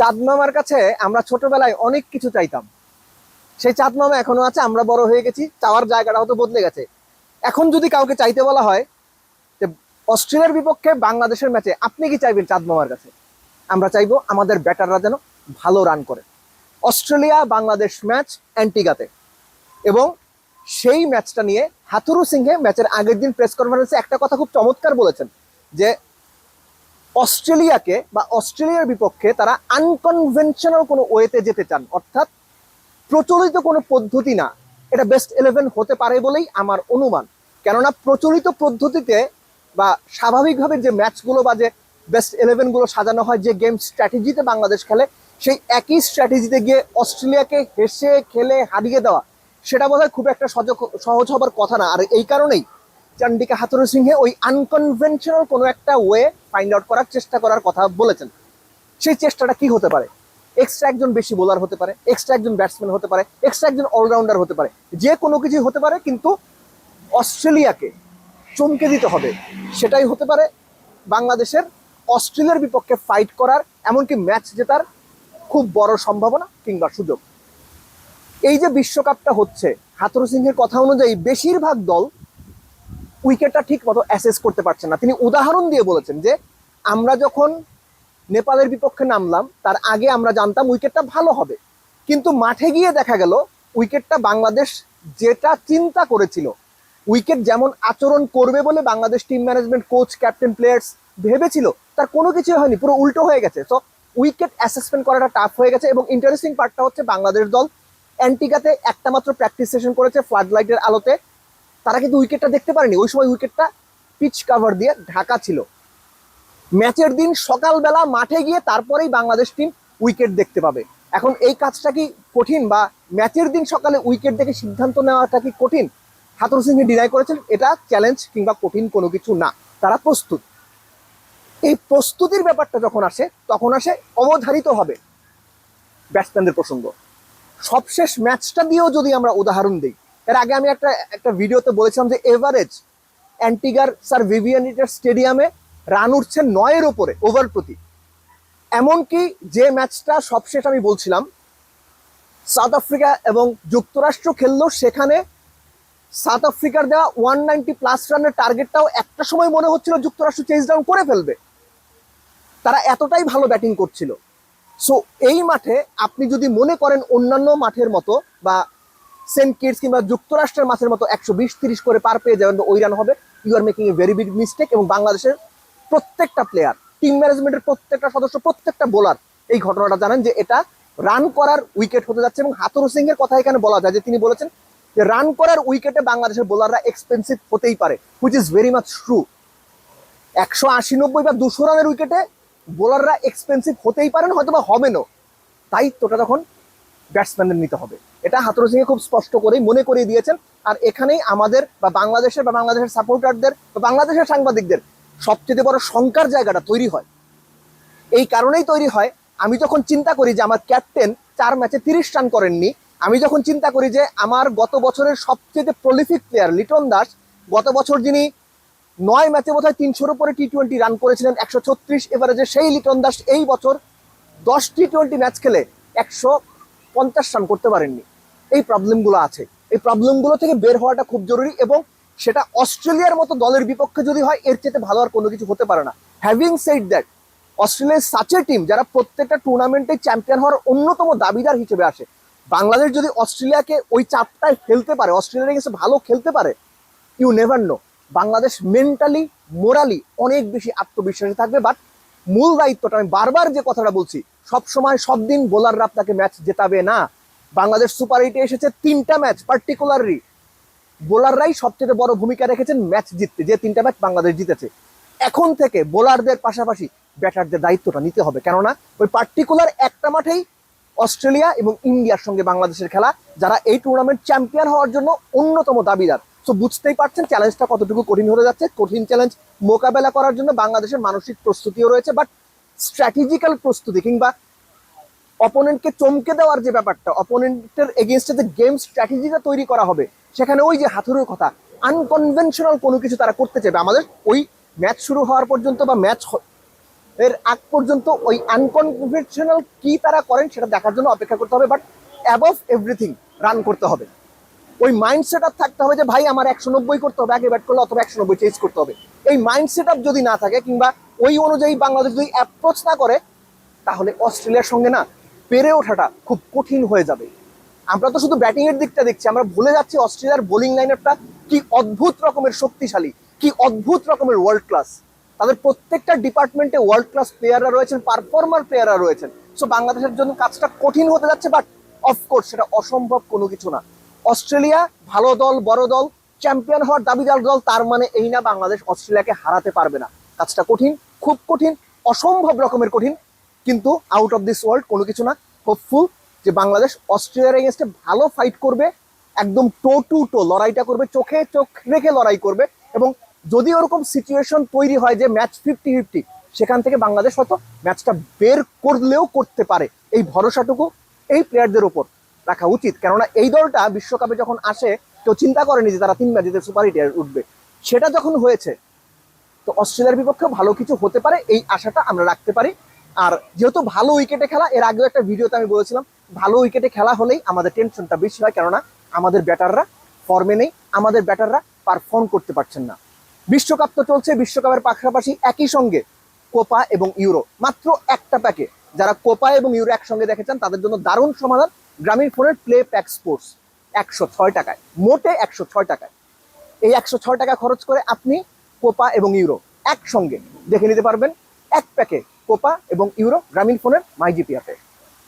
চাঁদ মামার কাছে আমরা ছোটবেলায় অনেক কিছু চাইতাম। সেই চাঁদ মামা এখনও আছে, আমরা বড় হয়ে গেছি, চাওয়ার জায়গাটা হয়তো বদলে গেছে। এখন যদি কাউকে চাইতে বলা হয়, যে অস্ট্রেলিয়ার বিপক্ষে বাংলাদেশের ম্যাচে আপনি কি চাইবেন চাঁদ মামার কাছে? আমরা চাইব আমাদের ব্যাটাররা যেন ভালো রান করে। অস্ট্রেলিয়া, বাংলাদেশ ম্যাচ অ্যান্টিগাতে। এবং সেই ম্যাচটা নিয়ে হাথুরু সিংহে ম্যাচের আগের দিন প্রেস কনফারেন্সে একটা কথা খুব চমৎকার বলেছেন, যে অস্ট্রেলিয়াকে বা অস্ট্রেলিয়ার বিপক্ষে তারা আনকনভেনশনাল কোনো ওয়েতে যেতে চান। অর্থাৎ প্রচলিত কোনো পদ্ধতি না। এটা বেস্ট ইলেভেন হতে পারে বলেই আমার অনুমান। কেননা প্রচলিত পদ্ধতিতে বা স্বাভাবিকভাবে যে ম্যাচগুলো বা যে বেস্ট ইলেভেনগুলো সাজানো হয়, যে গেম স্ট্র্যাটেজিতে বাংলাদেশ খেলে, সেই একই স্ট্র্যাটেজিতে গিয়ে অস্ট্রেলিয়াকে হেসে, খেলে, হারিয়ে দেওয়া, সেটা বোধহয় খুব একটা সহজ হবার কথা না। আর এই কারণেই চান্ডিকা হাতুরু সিংহে ওই আনকনভেনশনাল কোনো একটা ওয়ে ফাইন্ড আউট করার চেষ্টা করার কথা বলেছেন। সেই চেষ্টাটা কি হতে পারে? এক্সট্রা একজন বেশি বোলার হতে পারে এক্সট্রা একজন ব্যাটসম্যান হতে পারে এক্সট্রা একজন অলরাউন্ডার হতে পারে। যে কোনো কিছুই হতে পারে, কিন্তু অস্ট্রেলিয়াকে চমকে দিতে হবে। সেটাই হতে পারে বাংলাদেশের অস্ট্রেলিয়ার বিপক্ষে ফাইট করার, এমনকি ম্যাচ জেতার খুব বড় সম্ভাবনা কিংবা সুযোগ। এই যে বিশ্বকাপটা হচ্ছে হাতুরু সিংহের কথা অনুযায়ী বেশিরভাগ দল উইকেটটা ঠিক মতো অ্যাসেস করতে পারছে না। তিনি উদাহরণ দিয়ে বলেছেন যে, আমরা যখন নেপালের বিপক্ষে নামলাম, তার আগে আমরা জানতাম উইকেটটা ভালো হবে। কিন্তু মাঠে গিয়ে দেখা গেল, উইকেটটা বাংলাদেশ যেটা চিন্তা করেছিল, উইকেট যেমন আচরণ করবে বলে Bangladesh team management coach captain players ভেবেছিল, তার কোনো কিছুই হয়নি, পুরো উল্টো হয়ে গেছে। তো উইকেট অ্যাসেসমেন্ট করাটা টাফ হয়ে গেছে এবং ইন্টারেস্টিং পার্টটা হচ্ছে বাংলাদেশ দল অ্যান্টিগাতে একটা মাত্র প্র্যাকটিস সেশন করেছে ফ্লাড লাইটের আলোতে। তারা কিন্তু উইকেটটা দেখতে পারেনি। ওই সময় উইকেটটা পিচ কাভার দিয়ে ঢাকা ছিল। ম্যাচের দিন সকালবেলা মাঠে গিয়ে তারপরেই বাংলাদেশ টিম উইকেট দেখতে পাবে। এখন এই কাজটা কি কঠিন বা ম্যাচের দিন সকালে উইকেট দেখে সিদ্ধান্ত নেওয়াটা কি কঠিন? হাতুর সিংহে ডিনাই করেছেন, এটা চ্যালেঞ্জ কিংবা কঠিন কোনো কিছু না। তারা প্রস্তুত। এই প্রস্তুতির ব্যাপারটা যখন আসে, তখন আসে অবধারিত হবে ব্যাটসম্যানদের প্রসঙ্গ। সবশেষ ম্যাচটা দিয়েও যদি আমরা উদাহরণ দিই এর আগে আমি একটা একটা ভিডিওতে বলেছিলাম যে এভারেজ অ্যান্টিগার স্যার ভিভিয়ানিটার স্টেডিয়ামে রান উঠছে নয়ের ওপরে, ওভার প্রতি। এমনকি যে ম্যাচটা সবশেষ আমি বলছিলাম, সাউথ আফ্রিকা এবং যুক্তরাষ্ট্র খেললো, সেখানে সাউথ আফ্রিকার দেওয়া ওয়ান নাইনটি প্লাস রানের টার্গেটটাও একটা সময় মনে হচ্ছিল যুক্তরাষ্ট্র চেঞ্জ ডাউন করে ফেলবে। তারা এতটাই ভালো ব্যাটিং করছিল। সো এই মাঠে আপনি যদি মনে করেন অন্যান্য মাঠের মতো বা সেন্ট কিটস কিংবা যুক্তরাষ্ট্রের মাঠের মতো একশো বিশ তিরিশ করে পার পেয়ে যাবেন ওই রান হবে। You are making a very big mistake এবং বাংলাদেশের প্রত্যেকটা প্লেয়ার টিম ম্যানেজমেন্টের প্রত্যেকটা সদস্য, প্রত্যেকটা বোলার এই ঘটনাটা জানেন যে এটা রান করার উইকেট হতে যাচ্ছে এবং হাতুরু সিং এর কথা এখানে বলা যায় যে তিনি বলেছেন যে রান করার উইকেটে বাংলাদেশের বোলাররা এক্সপেন্সিভ হতেই পারে which is very much true একশো আশি নব্বই বা দুশো রানের উইকেটে বোলাররা এক্সপেন্সিভ হতেই পারেন হয়তো বা হবে হবেনও। দায়িত্বটা তখন ব্যাটসম্যানদের নিতে হবে। এটা হাতুরু সিংহে খুব স্পষ্ট করেই মনে করিয়ে দিয়েছেন। আর এখানেই আমাদের বা বাংলাদেশের বা বাংলাদেশের সাপোর্টারদের বা বাংলাদেশের সাংবাদিকদের সবচেয়ে বড় শঙ্কার জায়গাটা তৈরি হয়। এই কারণেই তৈরি হয়, আমি যখন চিন্তা করি যে আমার ক্যাপ্টেন চার ম্যাচে তিরিশ রান করেননি, আমি যখন চিন্তা করি যে আমার গত বছরের সবচেয়ে প্রলিফিক প্লেয়ার লিটন দাস, গত বছর যিনি নয় ম্যাচে বোধহয় তিনশোর উপরে টি টোয়েন্টি রান করেছিলেন একশো ছত্রিশ এভারেজে, সেই লিটন দাস এই বছর দশ টি টোয়েন্টি ম্যাচ খেলে একশো পঞ্চাশ রান করতে পারেননি। এই প্রবলেমগুলো আছে। এই প্রবলেমগুলো থেকে বের হওয়াটা খুব জরুরি এবং সেটা অস্ট্রেলিয়ার মতো দলের বিপক্ষে যদি হয়, এর চেয়ে ভালো আর কোনো কিছু হতে পারে না। হ্যাভিং সেড দ্যাট অস্ট্রেলিয়ার সাচে টিম যারা প্রত্যেকটা টুর্নামেন্টে চ্যাম্পিয়ন হওয়ার অন্যতম দাবিদার হিসেবে আসে, বাংলাদেশ যদি অস্ট্রেলিয়াকে ওই চাপটায় ফেলতে পারে, অস্ট্রেলিয়ার কাছে ভালো খেলতে পারে you never know Bangladesh mentally morally অনেক বেশি আত্মবিশ্বাসী থাকবে বাট মূল দায়িত্বটা, আমি বারবার যে কথাটা বলছি সব সময় সব দিন বোলাররা আপনাকে ম্যাচ জেতাবে না। বাংলাদেশ সুপার এইটে এসেছে তিনটা ম্যাচ পার্টিকুলারলি বোলাররাই সবচেয়ে বড় ভূমিকা রেখেছেন ম্যাচ জিততে, যে তিনটা ম্যাচ বাংলাদেশ জিতেছে। এখন থেকে বোলারদের পাশাপাশি ব্যাটারদের দায়িত্বটা নিতে হবে, কেননা ওই পার্টিকুলার একটা মাঠেই অস্ট্রেলিয়া এবং ইন্ডিয়ার সঙ্গে বাংলাদেশের খেলা, যারা এই টুর্নামেন্ট চ্যাম্পিয়ন হওয়ার জন্য অন্যতম দাবিদার। সো বুঝতেই পারছেন চ্যালেঞ্জটা কতটুকু কঠিন হয়ে যাচ্ছে। কঠিন চ্যালেঞ্জ মোকাবেলা করার জন্য বাংলাদেশের মানসিক প্রস্তুতিও রয়েছে বাট স্ট্র্যাটেজিক্যাল প্রস্তুতি কিংবা অপোনেন্টকে চমকে দেওয়ার যে ব্যাপারটা অপোনেন্টের এগেনস্টে যে গেম স্ট্র্যাটেজিটা তৈরি করা হবে, সেখানে ওই যে হাতুড়ের কথা আনকনভেনশনাল কোনো কিছু তারা করতে চাইবে। আমাদের ওই ম্যাচ শুরু হওয়ার পর্যন্ত বা ম্যাচ এর আগ পর্যন্ত ওই আনকনভেনশনাল কি তারা করেন, সেটা দেখার জন্য অপেক্ষা করতে হবে বাট অ্যাবভ এভরিথিং রান করতে হবে। ওই মাইন্ড সেট আপ থাকতে হবে যে, ভাই, আমার একশো নব্বই করতে হবে, আগে ব্যাট করলে অথবা একশো নব্বই চেঞ্জ করতে হবে। এই মাইন্ড সেট আপ যদি না থাকে কিংবা ওই অনুযায়ী বাংলাদেশ যদি অ্যাপ্রোচ না করে, তাহলে অস্ট্রেলিয়ার সঙ্গে না পেরে ওঠাটা খুব কঠিন হয়ে যাবে। আমরা তো শুধু ব্যাটিং এর দিকটা দেখছি, আমরা ভুলে যাচ্ছি অস্ট্রেলিয়ার বোলিং লাইনারটা কি অদ্ভুত রকমের শক্তিশালী, কি অদ্ভুত রকমের ওয়ার্ল্ড ক্লাস তাদের প্রত্যেকটা ডিপার্টমেন্টে ওয়ার্ল্ড ক্লাস প্লেয়াররা রয়েছেন পারফর্মার প্লেয়াররা রয়েছেন। সো বাংলাদেশের জন্য কাজটা কঠিন হতে যাচ্ছে বাট অফকোর্স সেটা অসম্ভব কোনো কিছু না। অস্ট্রেলিয়া ভালো দল, বড় দল, চ্যাম্পিয়ন হওয়ার দাবিদার দল, তার মানে এই না বাংলাদেশ অস্ট্রেলিয়াকে হারাতে পারবে না। কাজটা কঠিন, খুব কঠিন, অসম্ভব রকমের কঠিন, কিন্তু আউট অফ দিস ওয়ার্ল্ড কোনো কিছু না। হোপফুল যে বাংলাদেশ অস্ট্রেলিয়ার এগেনস্টে ভালো ফাইট করবে, একদম টো টু টো লড়াইটা করবে, চোখে চোখ রেখে লড়াই করবে এবং যদি ওরকম সিচুয়েশন তৈরি হয় যে ম্যাচ ফিফটি ফিফটি সেখান থেকে বাংলাদেশ হয়তো ম্যাচটা বের করলেও করতে পারে। এই ভরসাটুকু এই প্লেয়ারদের ওপর রাখা উচিত। কেননা এই দলটা বিশ্বকাপে যখন আসে, কেউ চিন্তা করেনি যে তারা তিন ম্যাচেতে সুপার হিটে উঠবে। সেটা যখন হয়েছে, তো অস্ট্রেলিয়ার বিপক্ষে ভালো কিছু হতে পারে, এই আশাটা আমরা রাখতে পারি। আর যেহেতু ভালো উইকেটে খেলা, এর আগেও একটা ভিডিওতে আমি বলেছিলাম, ভালো উইকেটে খেলা হলেই আমাদের টেনশনটা বেশি হয়, কেননা আমাদের ব্যাটাররা ফর্মে নেই, আমাদের ব্যাটাররা পারফর্ম করতে পারছেন না। বিশ্বকাপ তো চলছে, বিশ্বকাপের পাশাপাশি একই সঙ্গে কোপা এবং ইউরো। মাত্র একটা প্যাকে যারা কোপা এবং ইউরো একসঙ্গে দেখে চান তাদের জন্য দারুণ সমাধান। গ্রামীণ ফোনের প্লে প্যাক স্পোর্টস একশো ছয় টাকায়, মোটে একশো ছয় টাকায়। এই একশো ছয় টাকা খরচ করে আপনি কোপা এবং ইউরো একসঙ্গে দেখে নিতে পারবেন এক প্যাকে কোপা এবং ইউরো গ্রামীণ ফোনের মাইজিপি অ্যাপে